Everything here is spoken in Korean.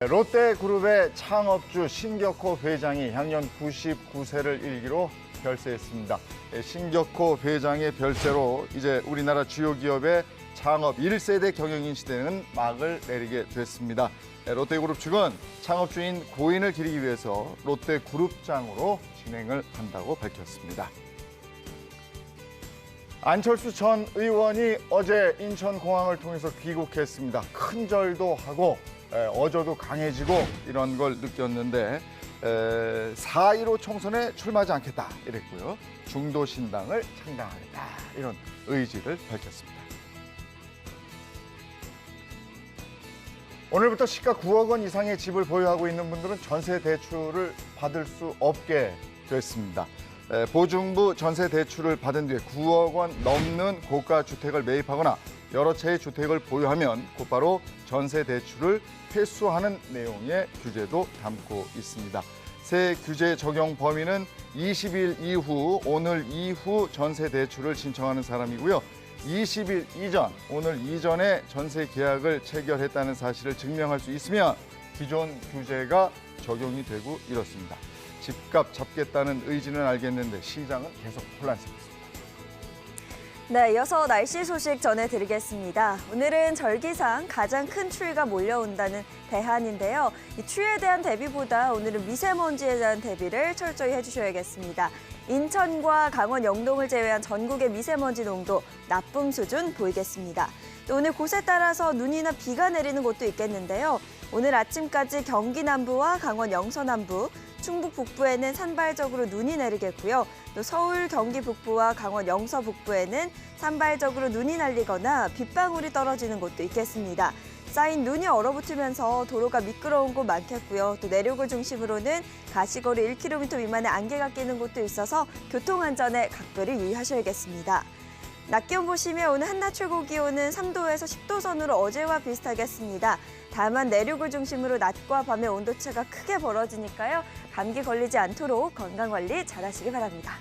롯데그룹의 창업주 신격호 회장이 향년 99세를 일기로 별세했습니다. 예, 신격호 회장의 별세로 이제 우리나라 주요 기업의 창업 1세대 경영인 시대는 막을 내리게 됐습니다. 예, 롯데그룹 측은 창업주인 고인을 기리기 위해서 롯데그룹장으로 진행을 한다고 밝혔습니다. 안철수 전 의원이 어제 인천공항을 통해서 귀국했습니다. 큰 절도 하고 에, 어조도 강해지고 이런 걸 느꼈는데 4.15 총선에 출마하지 않겠다 이랬고요. 중도 신당을 창당하겠다 이런 의지를 밝혔습니다. 오늘부터 시가 9억 원 이상의 집을 보유하고 있는 분들은 전세 대출을 받을 수 없게 됐습니다. 에, 보증부 전세 대출을 받은 뒤에 9억 원 넘는 고가 주택을 매입하거나 여러 채의 주택을 보유하면 곧바로 전세 대출을 회수하는 내용의 규제도 담고 있습니다. 새 규제 적용 범위는 20일 이후 오늘 이후 전세 대출을 신청하는 사람이고요. 20일 이전, 오늘 이전에 전세 계약을 체결했다는 사실을 증명할 수 있으면 기존 규제가 적용이 되고 이렇습니다. 집값 잡겠다는 의지는 알겠는데 시장은 계속 혼란스럽습니다. 네, 이어서 날씨 소식 전해드리겠습니다. 오늘은 절기상 가장 큰 추위가 몰려온다는 대한인데요. 이 추위에 대한 대비보다 오늘은 미세먼지에 대한 대비를 철저히 해주셔야겠습니다. 인천과 강원 영동을 제외한 전국의 미세먼지 농도 나쁨 수준 보이겠습니다. 또 오늘 곳에 따라서 눈이나 비가 내리는 곳도 있겠는데요. 오늘 아침까지 경기 남부와 강원 영서 남부, 충북 북부에는 산발적으로 눈이 내리겠고요. 또 서울, 경기 북부와 강원 영서 북부에는 산발적으로 눈이 날리거나 빗방울이 떨어지는 곳도 있겠습니다. 쌓인 눈이 얼어붙으면서 도로가 미끄러운 곳 많겠고요. 또 내륙을 중심으로는 가시거리 1km 미만의 안개가 끼는 곳도 있어서 교통 안전에 각별히 유의하셔야겠습니다. 낮 기온 보시면 오늘 한낮 최고 기온은 3도에서 10도 선으로 어제와 비슷하겠습니다. 다만 내륙을 중심으로 낮과 밤의 온도차가 크게 벌어지니까요. 감기 걸리지 않도록 건강 관리 잘 하시기 바랍니다.